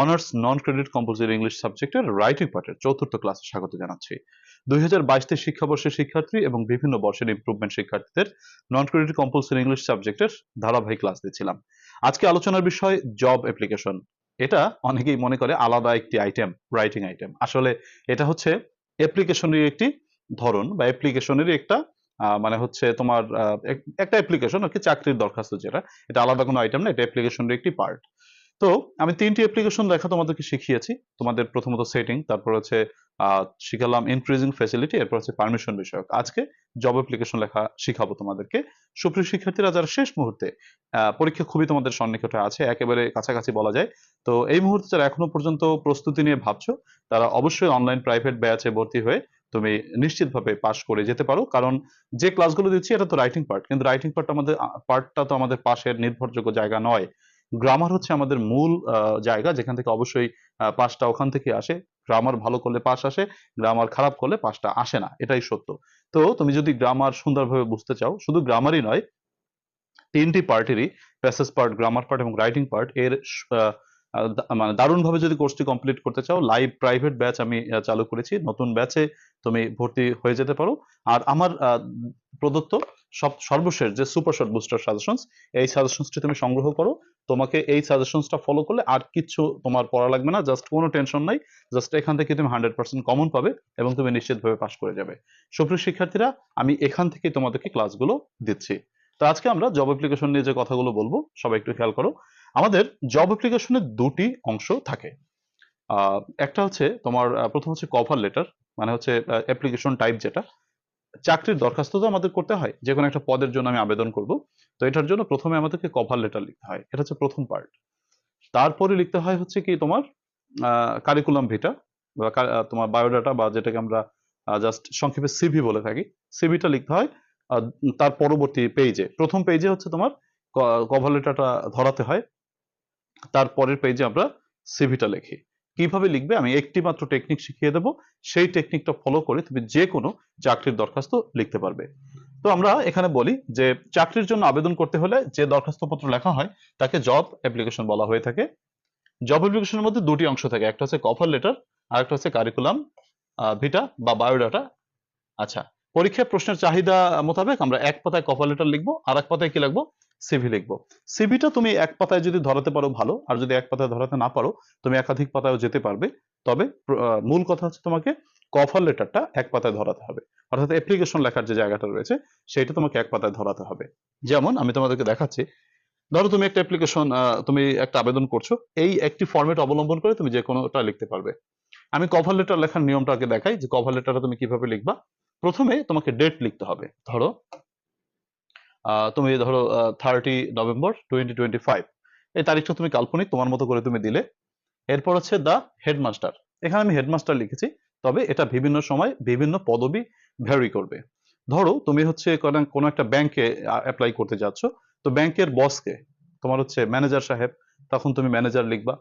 Honours non credit compulsory English সাবজেক্টের writing পার্টের চতুর্থ ক্লাসে স্বাগত জানাচ্ছি। দুই হাজার বাইশ তেইশ শিক্ষাবর্ষের শিক্ষার্থী এবং বিভিন্ন বর্ষের ইমপ্রুভমেন্ট শিক্ষার্থীদের নন ক্রেডিট কম্পালসারি ইংলিশ সাবজেক্টের ধারাবাহিক ক্লাস দিচ্ছিলাম। আজকে আলোচনার বিষয় জব অ্যাপ্লিকেশন এটা অনেকেই মনে করে আলাদা একটি আইটেম রাইটিং আইটেম আসলে এটা হচ্ছে অ্যাপ্লিকেশনের একটি ধরন বা অ্যাপ্লিকেশনেরই একটা মানে হচ্ছে তোমার একটা অ্যাপ্লিকেশন আর কি চাকরির দরখাস্ত যেটা। এটা আলাদা কোনো আইটেম না, এটা অ্যাপ্লিকেশনের একটি পার্ট তো আমি তিনটি অ্যাপ্লিকেশন দেখা তোমাদেরকে শিখিয়েছি। তোমাদের প্রথমত সেটিং তারপর হচ্ছে শিখালাম ইনক্রিজিং ফ্যাসিলিটি এরপর হচ্ছে পারমিশন বিষয়ক। আজকে জব অ্যাপ্লিকেশন লেখা শিখাবো তোমাদেরকে। সুপ্রিয় শিক্ষার্থীরা, যারা শেষ মুহূর্তে পরীক্ষা খুবই তোমাদের সন্নিকটে আছে, একেবারে কাছাকাছি বলা যায়, তো এই মুহূর্তে যারা এখনও পর্যন্ত প্রস্তুতি নিয়ে ভাবছ, তারা অবশ্যই অনলাইন প্রাইভেট ব্যাচে ভর্তি হয়ে তুমি নিশ্চিতভাবে পাশ করে যেতে পারো। কারণ যে ক্লাসগুলো দিচ্ছি, এটা তো রাইটিং পার্ট কিন্তু রাইটিং পার্ট আমাদের পার্টটা তো আমাদের পাশের নির্ভরযোগ্য জায়গা নয়। গ্রামার হচ্ছে আমাদের মূল জায়গা যেখান থেকে অবশ্যই পাসটা ওখান থেকে আসে। গ্রামার ভালো করলে পাশ আসে গ্রামার খারাপ করলে পাশটা আসে না, এটাই সত্য। তো তুমি যদি গ্রামার সুন্দরভাবে বুঝতে চাও, শুধু গ্রামারই নয়, তিনটি পার্টেরই প্যাসেজ পার্ট গ্রামার পার্ট এবং রাইটিং পার্ট এর মানে দারুণভাবে যদি কোর্সটি কমপ্লিট করতে চাও লাইভ প্রাইভেট ব্যাচ আমি চালু করেছি। নতুন ব্যাচে তুমি ভর্তি হয়ে যেতে পারো। আর আমার প্রদত্ত সব, সর্বশেষ যে সুপার শর্ট বুস্টার সাজেশনস এই সাজেশনসটি তুমি সংগ্রহ করো। তোমাকে এই সাজেশনসটা ফলো করলে আর কিচ্ছু তোমার পড়া লাগবে না জাস্ট কোনো টেনশন নাই জাস্ট এখান থেকে তুমি হান্ড্রেড পার্সেন্ট কমন পাবে এবং তুমি নিশ্চিতভাবে পাশ করে যাবে। সুপ্রিয় শিক্ষার্থীরা, আমি এখান থেকে তোমাদেরকে ক্লাসগুলো দিচ্ছি। তো আজকে আমরা জব অ্যাপ্লিকেশন নিয়ে যে কথাগুলো বলব, সবাই একটু খেয়াল করো। আমাদের জব অ্যাপ্লিকেশনের দুটি অংশ থাকে। একটা হচ্ছে তোমার প্রথম হচ্ছে কভার লেটার মানে হচ্ছে অ্যাপ্লিকেশন টাইপ যেটা। চাকরির দরখাস্ত তো আমাদের করতে হয়, যে কোনো একটা পদের জন্য আমি আবেদন করব। তো এটার জন্য প্রথমে আমাদেরকে কভার লেটার লিখতে হয়, এটা হচ্ছে প্রথম পার্ট তারপরে লিখতে হয় হচ্ছে কি তোমার কারিকুলাম ভিটা বা তোমার বায়োডাটা বা যেটাকে আমরা জাস্ট সংক্ষেপে সিভি বলে থাকি সিভিটা লিখতে হয় তার পরবর্তী পেজে প্রথম পেজে হচ্ছে তোমার কভার লেটারটা ধরাতে হয় তারপরের পেজে আমরা সিভিটা লিখি। কীভাবে লিখবে? আমি একটি মাত্র টেকনিক শিখিয়ে দেবো। সেই টেকনিকটা ফলো করে তুমি যে কোনো চাকরির দরখাস্ত লিখতে পারবে। তো আমরা এখানে বলি যে, চাকরির জন্য আবেদন করতে হলে যে দরখাস্তপত্র লেখা হয়, তাকে জব অ্যাপ্লিকেশন বলা হয়ে থাকে। জব অ্যাপ্লিকেশনের মধ্যে দুটি অংশ থাকে। একটা হচ্ছে কভার লেটার আর একটা হচ্ছে কারিকুলাম ভিটা বা বায়োডাটা আচ্ছা পরীক্ষার প্রশ্নের চাহিদা মোতাবেক আমরা এক পাতায় কভার লেটার লিখব আর এক পাতায় কি লিখব? সিভি লিখব। সিভিটা তুমি এক পাতায় যদি ধরাতে পারো ভালো, আর যদি এক পাতায় ধরাতে না পারো, তুমি একাধিক পাতায়ও যেতে পারবে। তবে মূল কথা হচ্ছে তোমাকে কভার লেটারটা এক পাতায় ধরাতে হবে। অর্থাৎ অ্যাপ্লিকেশন লেখার যে জায়গাটা রয়েছে সেটা তোমাকে এক পাতায় ধরাতে হবে। যেমন, আমি তোমাদেরকে দেখাচ্ছি, ধরো তুমি একটা অ্যাপ্লিকেশন তুমি একটা আবেদন করছ, এই একটি ফরম্যাট অবলম্বন করে তুমি যে কোনোটা লিখতে পারবে। আমি কভার লেটার লেখার নিয়মটা আগে দেখাই, যে কভার লেটারটা তুমি কীভাবে লিখবা। প্রথমে তোমাকে ডেট লিখতে হবে। ধরো তুমি ধরো thirty November twenty twenty five এই তারিখটা তুমি কাল্পনিক, তোমার মতো করে তুমি দিলে। এরপর হচ্ছে দ্য হেডমাস্টার এখানে আমি হেডমাস্টার লিখেছি, তবে এটা বিভিন্ন সময় বিভিন্ন পদবি ভ্যারি করবে। ধরো, তুমি হচ্ছে কোনো- একটা ব্যাংকে অ্যাপ্লাই করতে যাচ্ছ, তো ব্যাংকের বসকে তোমার হচ্ছে ম্যানেজার সাহেব, তখন তুমি ম্যানেজার লিখবা।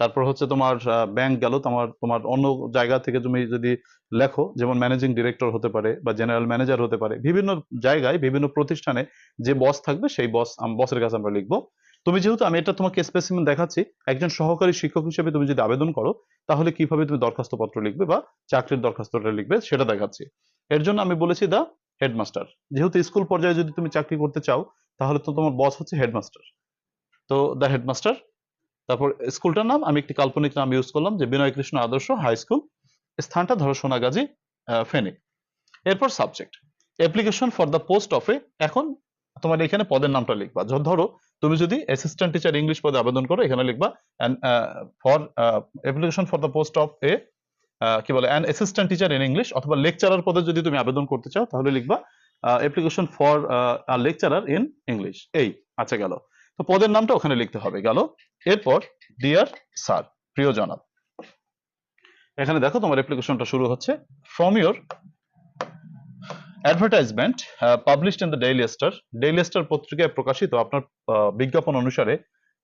তারপর হচ্ছে তোমার ব্যাংক গেল, তোমার তোমার অন্য জায়গা থেকে তুমি যদি লেখো, যেমন ম্যানেজিং ডিরেক্টর হতে পারে বা জেনারেল ম্যানেজার হতে পারে, বিভিন্ন জায়গায়, বিভিন্ন প্রতিষ্ঠানে যে বস থাকবে, সেই বস বসের কাছে আমরা লিখব। তুমি যেহেতু, আমি এটা তোমাকে স্পেসিমেন দেখাচ্ছি, একজন সহকারী শিক্ষক হিসেবে তুমি যদি আবেদন করো, তাহলে কীভাবে তুমি দরখাস্তপত্র লিখবে বা চাকরির দরখাস্তটা লিখবে, সেটা দেখাচ্ছি। এর জন্য আমি বলেছি দা হেডমাস্টার যেহেতু স্কুল পর্যায়ে যদি তুমি চাকরি করতে চাও, তাহলে তো তোমার বস হচ্ছে হেডমাস্টার তো দ্য হেডমাস্টার তারপর স্কুলটার নাম, আমি একটি কাল্পনিক নাম ইউজ করলাম যে বিনয় কৃষ্ণ আদর্শ হাই স্কুল স্থানটা ধরো সোনাগাজী ফেনী। এরপর subject application for the post of এখন তোমার এখানে পদের নামটা লিখবা। ধরো তুমি যদি অ্যাসিস্ট্যান্ট টিচার ইংলিশ পদে আবেদন করো, এখানে লিখবা for application for the post of এ কি বলে an assistant teacher in English অথবা লেকচারার পদে যদি তুমি আবেদন করতে চাও, তাহলে লিখবা application for lecturer in English এই আচ্ছা গেল। তো পদের নামটা ওখানে লিখতে হবে, গেল। এরপর ডিয়ার স্যার প্রিয় জনাব, এখানে দেখো তোমার অ্যাপ্লিকেশনটা শুরু হচ্ছে। From your advertisement published in the Daily Star Daily Star পত্রিকায় প্রকাশিত আপনার বিজ্ঞাপন অনুসারে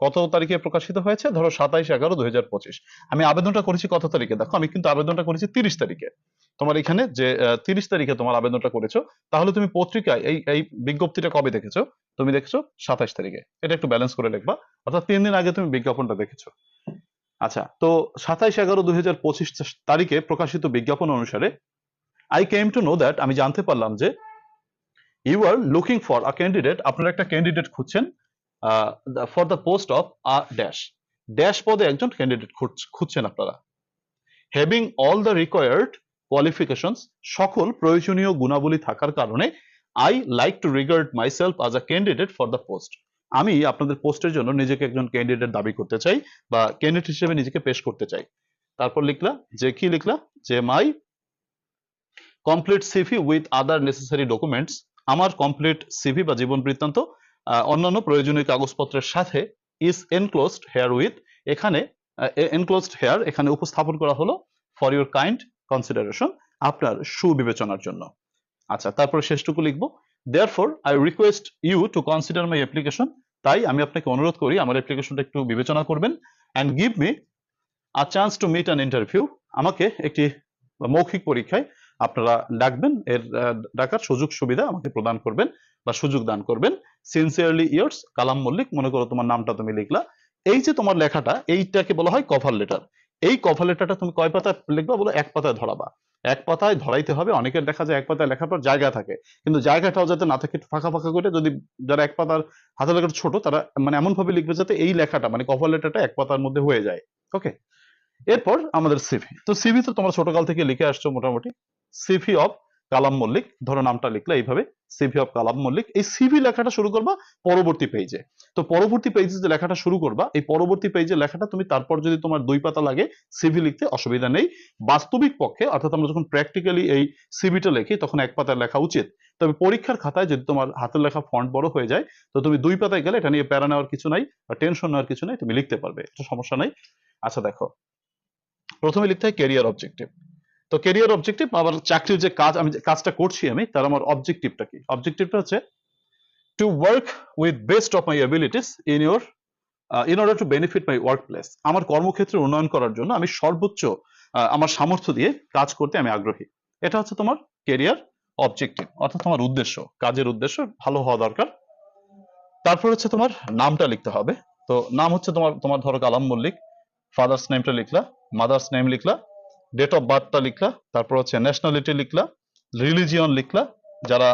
কত তারিখে প্রকাশিত হয়েছে? ধরো সাতাইশ এগারো দুই হাজার পঁচিশ। আমি আবেদনটা করেছি কত তারিখে? দেখো, আমি কিন্তু আবেদনটা করেছি তিরিশ তারিখে। তোমার এখানে যে তিরিশ তারিখে তোমার আবেদনটা করেছ, তাহলে তুমি পত্রিকায় এই এই বিজ্ঞপ্তিটা কবে দেখেছ? তুমি দেখেছ সাতাইশ তারিখে। এটা একটু ব্যালেন্স করে লিখবা। অর্থাৎ তিন দিন আগে তুমি বিজ্ঞাপনটা দেখেছ। আচ্ছা তো সাতাইশ এগারো দুই হাজার পঁচিশ তারিখে প্রকাশিত বিজ্ঞাপন অনুসারে I came to know that আমি জানতে পারলাম যে you are looking for a candidate আপনারা একটা ক্যান্ডিডেট খুঁজছেন for the post of a dash dash পদে একজন ক্যান্ডিডেট খুঁজছেন আপনারা। Having all the required qualifications সকল প্রয়োজনীয় গুণাবলী থাকার কারণে I like to regard myself as a candidate for the post আমি আপনাদের পোস্টের জন্য নিজেকে একজন ক্যান্ডিডেট দাবি করতে চাই বা ক্যান্ডিডেট হিসেবে নিজেকে পেশ করতে চাই। তারপর লিখলা, যে কি লিখলা? যে my complete CV with other necessary documents আমার কমপ্লিট সিভি বা জীবন বৃত্তান্ত অন্যান্য প্রয়োজনীয় কাগজপত্রের সাথে ইজ এনক্লোজড হেয়ার উইথ এখানে এনক্লোজড হেয়ার এখানে উপস্থাপন করা হলো ফর ইউর কাইন্ড কনসিডারেশন আপনার সুবিবেচনার জন্য। আচ্ছা তারপরে শেষটুকু লিখব। Therefore I request you to consider my application তাই আমি আপনাকে অনুরোধ করি, আমার অ্যাপ্লিকেশনটা একটু বিবেচনা করবেন and give me a chance to meet an interview আমাকে একটি মৌখিক পরীক্ষায় আপনারা ডাকবেন, এর ডাকার সুযোগ সুবিধা আমাকে প্রদান করবেন বা সুযোগ দান করবেন। সিনসিয়ারলি ইয়ার্স কালাম মল্লিক, মনে করো তোমার নামটা তুমি লিখলা। এই যে তোমার লেখাটা, এইটাকে বলা হয় কভার লেটার এই কভার লেটারটা তুমি কয় পাতায় লিখবা বলো? এক পাতায় ধরাবা। এক পাতায় ধরাইতে হবে, অনেকের দেখা যায় এক পাতায় লেখার পর জায়গা থাকে। কিন্তু জায়গাটাও যাতে না থাকে ফাঁকা ফাঁকা করে যদি যারা এক পাতার হাতের লেখাটা ছোট, তারা মানে এমন ভাবে লিখবে যাতে এই লেখাটা মানে কভার লেটারটা এক পাতার মধ্যে হয়ে যায়। ওকে এরপর আমাদের সিভি তো সিভি তো তোমরা ছোটকাল থেকে লিখে আসছো মোটামুটি। CV of Kalam Mallik. ধরো নামটা লিখলে এইভাবে। CV of Kalam Mallik. এই সিভি লেখাটা শুরু করবা পরবর্তী পেজে তো পরবর্তী পেজে যে লেখাটা শুরু করবা, এই পরবর্তী পেজে লেখাটা তুমি তারপর যদি তোমার দুই পাতা লাগে সিভি লিখতে অসুবিধা নেই। বাস্তবিক পক্ষে, অর্থাৎ আমরা যখন প্র্যাকটিক্যালি এই সিভিটা লিখি, তখন এক পাতায় লেখা উচিত। তবে পরীক্ষার খাতায় যদি তোমার হাতের লেখা ফন্ট বড় হয়ে যায়, তো তুমি দুই পাতায় গেলে এটা নিয়ে প্যারা নেওয়ার কিছু নাই বা টেনশন নেওয়ার কিছু নাই, তুমি লিখতে পারবে। এটা সমস্যা নাই। আচ্ছা দেখো। প্রথমে লিখতে হয় ক্যারিয়ার অবজেক্টিভ তো ক্যারিয়ার অবজেক্টিভ আবার চাকরির যে কাজ, আমি যে কাজটা করছি আমি, তার আমার অবজেক্টিভটা কি? অবজেক্টিভটা হচ্ছে to work with best of my abilities in your in order to benefit my work place আমার কর্মক্ষেত্রে উন্নয়ন করার জন্য আমি সর্বোচ্চ আমার সামর্থ্য দিয়ে কাজ করতে আমি আগ্রহী। এটা হচ্ছে তোমার ক্যারিয়ার অবজেক্টিভ অর্থাৎ তোমার উদ্দেশ্য, কাজের উদ্দেশ্য, ভালো হওয়া দরকার। তারপর হচ্ছে তোমার নামটা লিখতে হবে। তো নাম হচ্ছে তোমার তোমার ধরো কালাম মল্লিক ফাদার্স নেমটা লিখলা মাদার্স নেম লিখলা ডেট অফ বার্থটা লিখলা, তারপর হচ্ছে ন্যাশনালিটি লিখলা রিলিজিয়ন লিখলা, যারা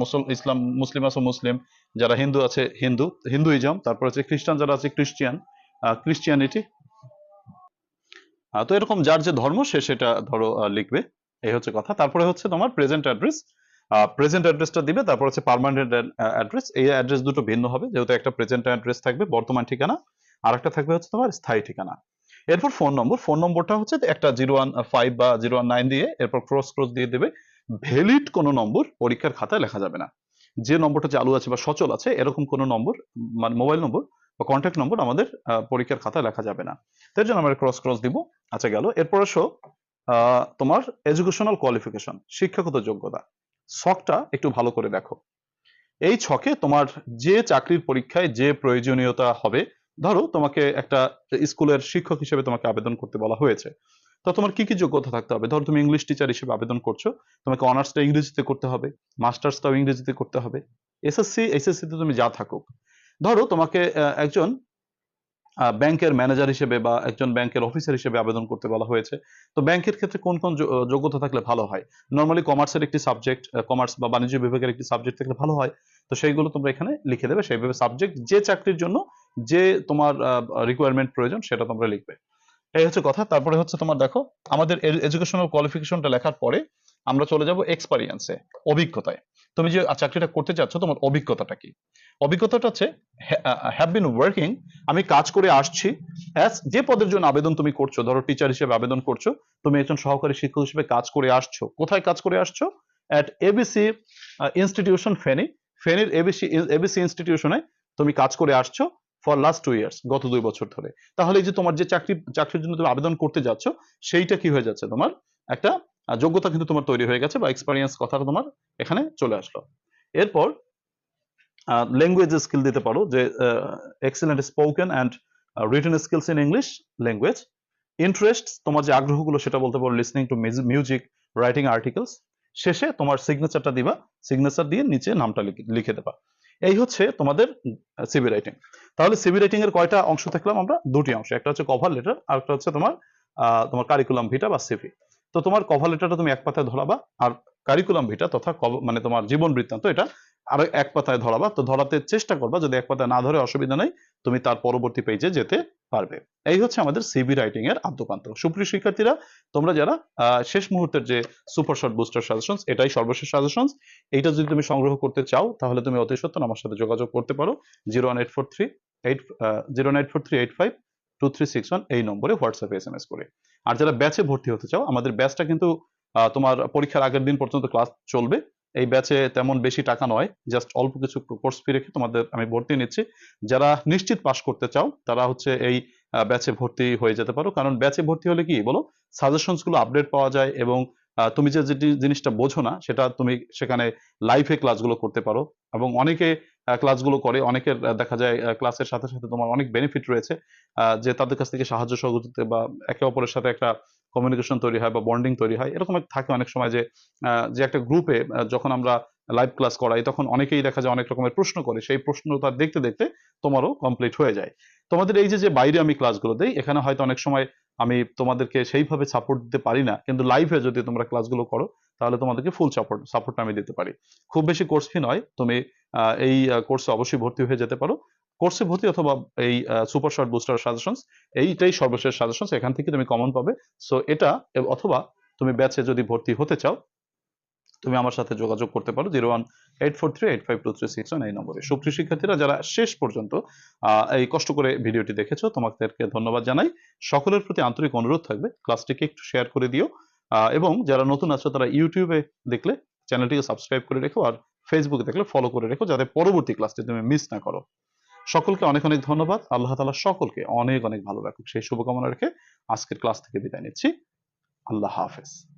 মুসল, ইসলাম, মুসলিম আছে মুসলিম, যারা হিন্দু আছে হিন্দু, হিন্দুইজম, তারপর হচ্ছে খ্রিস্টান যারা আছে খ্রিস্টিয়ান ক্রিশ্চিয়ানিটি তো এরকম যার যে ধর্ম, সে সেটা ধরো লিখবে, এই হচ্ছে কথা। তারপরে হচ্ছে তোমার প্রেজেন্ট অ্যাড্রেস প্রেজেন্ট অ্যাড্রেসটা দিবে, তারপর হচ্ছে পার্মানেন্ট অ্যাড্রেস এই অ্যাড্রেস দুটো ভিন্ন হবে, যেহেতু একটা প্রেজেন্ট অ্যাড্রেস থাকবে, বর্তমান ঠিকানা আর একটা থাকবে হচ্ছে তোমার স্থায়ী ঠিকানা। এরপর ফোন নম্বর ফোন নম্বরটা হচ্ছে একটা জিরো ওয়ান ফাইভ বা জিরো ওয়ান নাইন দিয়ে এরপর ক্রস ক্রস দিয়ে দেবে। ভ্যালিড কোনো নম্বর পরীক্ষার খাতায় লেখা যাবে না। যে নম্বরটা চালু আছে বা সচল আছে, এরকম কোনো নম্বর মানে মোবাইল নম্বর বা কন্ট্যাক্ট নম্বর আমাদের পরীক্ষার খাতায় লেখা যাবে না। তার জন্য আমরা ক্রস ক্রস দিব। আচ্ছা গেল। এরপর আসো তোমার এডুকেশনাল কোয়ালিফিকেশন শিক্ষাগত যোগ্যতা। ছকটা একটু ভালো করে দেখো। এই ছকে তোমার যে চাকরির পরীক্ষায় যে প্রয়োজনীয়তা হবে ধরো, তোমাকে একটা স্কুলের শিক্ষক হিসেবে তোমাকে আবেদন করতে বলা হয়েছে। তো তোমার কি কি যোগ্যতা থাকতে হবে? ধরো, তুমি ইংলিশ টিচার হিসেবে আবেদন করছ, তোমাকে অনার্সটা ইংরেজিতে করতে হবে মাস্টার্সটাও ইংরেজিতে করতে হবে। এসএসসি এসএসসি তে তুমি যা থাকুক। ধরো, তোমাকে একজন ব্যাংকের ম্যানেজার হিসেবে বা একজন ব্যাংকের অফিসার হিসেবে আবেদন করতে বলা হয়েছে। তো ব্যাংকের ক্ষেত্রে কোন কোন যোগ্যতা থাকলে ভালো হয়? নর্মালি কমার্সের একটি সাবজেক্ট কমার্স বা বাণিজ্য বিভাগের একটি সাবজেক্ট থাকলে ভালো হয়। তো সেইগুলো তোমরা এখানে লিখে দেবে। সেইভাবে সাবজেক্ট যে চাকরির জন্য যে তোমার রিকোয়ারমেন্ট প্রয়োজন সেটা তোমরা লিখবে। এই হচ্ছে কথা। তারপরে হচ্ছে তোমার দেখো, আমাদের এডুকেশনাল কোয়ালিফিকেশনটা লেখার পরে আমরা চলে যাব এক্সপেরিয়েন্সে অভিজ্ঞতায়। তুমি যে চাকরিটা করতে চাচ্ছ তোমার অভিজ্ঞতাটা কি? অভিজ্ঞতাটা হচ্ছে হ্যাভ বিন ওয়ার্কিং আমি কাজ করে আসছি অ্যাজ যে পদের জন্য আবেদন তুমি করছ, ধরো টিচার হিসেবে আবেদন করছ, তুমি একজন সহকারী শিক্ষক হিসেবে কাজ করে আসছো। কোথায় কাজ করে আসছো? At ABC institution Feni. ফেনির ABC ABC ইনস্টিটিউশনে তুমি কাজ করে আসছো ফর লাস্ট টু ইয়ার্স গত দুই বছর ধরে। তাহলে এই যে তোমার যে চাকরি, চাকরির জন্য তুমি আবেদন করতে যাচ্ছ, সেইটা কি হয়ে যাচ্ছে তোমার? একটা যোগ্যতা কিন্তু তোমার তৈরি হয়ে গেছে বা এক্সপিরিয়েন্স কথাটা তোমার এখানে চলে আসলো। এরপর ল্যাঙ্গুয়েজ স্কিল দিতে পারো যে excellent spoken and written skills in English language interest তোমার যে আগ্রহগুলো সেটা বলতে পারো listening to music writing articles শেষে তোমার সিগনেচারটা দিবা সিগনেচার দিয়ে নিচে নামটা লিখে- দেবা। এই হচ্ছে তোমাদের সিবি রাইটিং তাহলে সিবি রাইটিং এর কয়টা অংশ থাকলাম আমরা? দুটি অংশ। একটা হচ্ছে কভার লেটার আর একটা হচ্ছে তোমার তোমার কারিকুলাম ভিটা বা সিভি তো তোমার কভার লেটারটা তুমি এক পাতায় ধরাবা, আর কারিকুলাম ভিটা তথা মানে তোমার জীবন বৃত্তান্ত এটা আরও এক পাতায় ধরাবা। তো ধরাতে চেষ্টা করবা, যদি এক পাতায় না ধরে অসুবিধা নেই, তুমি তার পরবর্তী পেজে যেতে পারবে। এই হচ্ছে আমাদের সিবি রাইটিং এর আদ্যপান্ত। সুপ্রিয় শিক্ষার্থীরা, তোমরা যারা শেষ মুহূর্তের যে সুপার শর্ট বুস্টার সাজেশনস এটাই সর্বশেষ সাজেশনস এইটা যদি তুমি সংগ্রহ করতে চাও, তাহলে তুমি অতি সত্ত্বর আমার সাথে যোগাযোগ করতে পারো। Zero one eight four three eight zero nine four three eight five two three six one এই নম্বরে হোয়াটসঅ্যাপে এস এম এস করে। আর যারা ব্যাচে ভর্তি হতে চাও, আমাদের ব্যাচটা কিন্তু তোমার পরীক্ষার আগের দিন পর্যন্ত ক্লাস চলবে। এই ব্যাচে তেমন বেশি টাকা নয় জাস্ট অল্প কিছু কোর্স ফি রেখে তোমাদের আমি ভর্তি নিচ্ছি। যারা নিশ্চিত পাশ করতে চাও, তারা হচ্ছে এই ব্যাচে ভর্তি হয়ে যেতে পারো। কারণ ব্যাচে ভর্তি হলে কি বলো? সাজেশনসগুলো আপডেট পাওয়া যায় এবং তুমি যে যেটি জিনিসটা বোঝো না, সেটা তুমি সেখানে লাইভে ক্লাসগুলো করতে পারো। এবং অনেকে ক্লাসগুলো করে, অনেকের দেখা যায় ক্লাসের সাথে সাথে তোমার অনেক বেনিফিট রয়েছে যে তাদের কাছ থেকে সাহায্য সহযোগিতা বা একে অপরের সাথে একটা কমিউনিকেশন তৈরি হয় বা বন্ডিং তৈরি হয়, এরকম থাকে অনেক সময় যে যে একটা গ্রুপে যখন আমরা লাইভ ক্লাস করাই, তখন অনেকেই দেখা যায় অনেক রকমের প্রশ্ন করে, সেই প্রশ্নটা দেখতে দেখতে তোমারও কমপ্লিট হয়ে যায়। তোমাদের এই যে যে বাইরে আমি ক্লাসগুলো দেই, এখানে হয়তো অনেক সময় আমি তোমাদেরকে সেইভাবে সাপোর্ট দিতে পারি না, কিন্তু লাইভে যদি তোমরা ক্লাসগুলো করো, তাহলে তোমাদেরকে ফুল সাপোর্ট সাপোর্ট আমি দিতে পারি। খুব বেশি কোর্স ফি নয়, তুমি এই কোর্সে অবশ্যই ভর্তি হয়ে যেতে পারো। কোর্সে ভর্তি অথবা এই সুপার শর্ট বুস্টার সাজেশনস এইটাই সর্বশেষ সাজেশনস এখান থেকে তুমি কমন পাবে। সো এটা অথবা তুমি ব্যাচে যদি ভর্তি হতে চাও, তুমি আমার সাথে যোগাযোগ করতে পারো zero one eight four three eight five two three six one এই নম্বরে। সুপ্রিয় শিক্ষার্থীরা যারা শেষ পর্যন্ত এই কষ্ট করে ভিডিওটি দেখেছ, তোমাদেরকে ধন্যবাদ জানাই। সকলের প্রতি আন্তরিক অনুরোধ থাকবে ক্লাসটিকে একটু শেয়ার করে দিও। এবং যারা নতুন আছো, তারা ইউটিউবে দেখলে চ্যানেলটিকে সাবস্ক্রাইব করে রেখো, আর ফেসবুকে দেখলে ফলো করে রেখো, যাতে পরবর্তী ক্লাসটি তুমি মিস না করো। সকলকে অনেক অনেক ধন্যবাদ। আল্লাহ তালা সকলকে অনেক অনেক ভালো রাখুক। সেই শুভকামনা রেখে আজকের ক্লাস থেকে বিদায় নিচ্ছি। আল্লাহ হাফেজ।